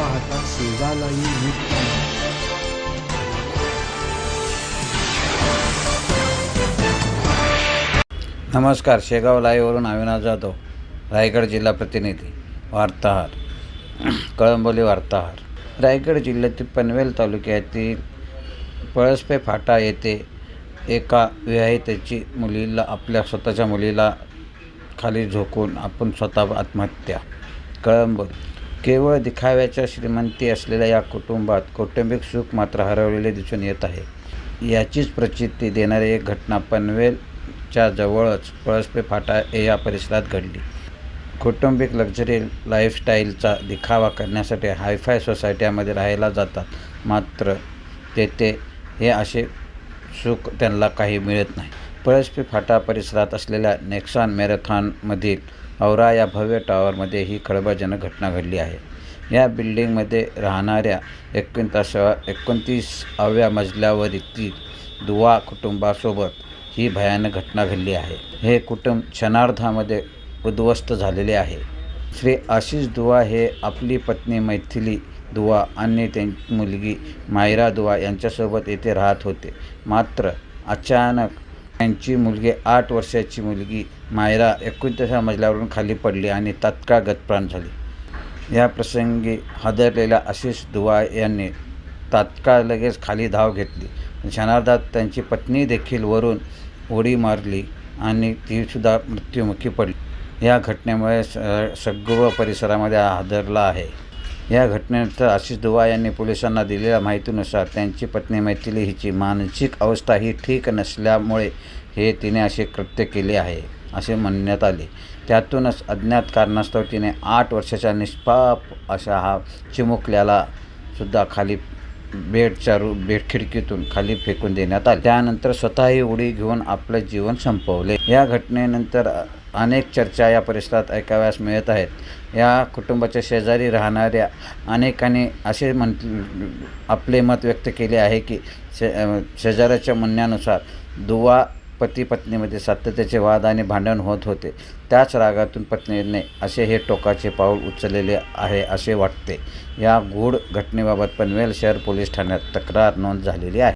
पाहता शेजालाही नीट नमस्कार शेगाव लाईव्हवरून अविनाश जाधव रायगड जिल्हा प्रतिनिधी वार्ताहर. कळंबोली वार्ताहर. रायगड जिल्ह्यातील पनवेल तालुक्यातील पळसपे फाटा येथे एका विवाहितेची मुलीला आपल्या स्वतःच्या मुलीला खाली झोकून आपण स्वतः आत्महत्या. कळंबोली. केवळ दिखाव्याच्या श्रीमंती असलेल्या या कुटुंबात कौटुंबिक सुख मात्र हरवलेले दिसून येत आहे. याचीच प्रचिती देणारी एक घटना पनवेलच्या जवळच पळसपे फाटा या परिसरात घडली. कौटुंबिक लक्झरी लाईफस्टाईलचा दिखावा करण्यासाठी हायफाय सोसायट्यामध्ये राहायला जातात. मात्र तेथे हे असे सुख त्यांना काही मिळत नाही. पळसपे फाटा परिसरात असलेल्या नेक्सॉन मॅरेथॉनमधील औरा या भव्य टॉवरमध्ये ही खळबळजनक घटना घडली आहे. या बिल्डिंगमध्ये राहणाऱ्या एकोणतासाव्या एकोणतीसाव्या मजल्यावरील दुवा कुटुंबासोबत ही भयानक घटना घडली आहे. हे कुटुंब क्षणार्धामध्ये उद्ध्वस्त झालेले आहे. श्री आशिष दुवा हे आपली पत्नी मैथिली दुवा आणि त्यांची मुलगी मायरा दुवा यांच्यासोबत येथे राहत होते. मात्र अचानक त्यांची मुलगी आठ वर्षाची मुलगी मायरा एकोणतीसा मजल्यावरून खाली पडली आणि तात्काळ गतप्राण झाली. या प्रसंगी हादरलेल्या आशिष दुवा यांनी तात्काळ लगेच खाली धाव घेतली. क्षणार्धात त्यांची पत्नी देखील वरून उडी मारली आणि तीसुद्धा मृत्युमुखी पडली. या घटनेमुळे स सगळं परिसरामध्ये हादरला आहे. या घटनेनंतर आशिष दुवा यांनी पोलिसांना दिलेल्या माहितीनुसार त्यांची पत्नी मैथिली हिची मानसिक अवस्था ही ठीक नसल्यामुळे हे तिने असे कृत्य केले आहे असे म्हणण्यात आले. त्यातूनच अज्ञात कारणास्तव तिने आठ वर्षाच्या निष्पाप अशा हा चिमुकल्याला सुद्धा खाली बेडच्या रू बेड खिडकीतून खाली फेकून देण्यात आले. त्यानंतर स्वतःही उडी घेऊन आपलं जीवन संपवले. या घटनेनंतर अनेक चर्चा या परिसरात ऐकाव्यास मिळत आहेत. या कुटुंबाच्या शेजारी राहणाऱ्या अनेकांनी असे म्हण आपले मत व्यक्त केले आहे की शे शेजाऱ्याच्या म्हणण्यानुसार दुवा पती पत्नीमध्ये सातत्याचे वाद आणि भांडण होत होते. त्याच रागातून पत्नीने असे हे टोकाचे पाऊल उचललेले आहे असे वाटते. या गूढ घटनेबाबत पनवेल शहर पोलीस ठाण्यात तक्रार नोंद झालेली आहे.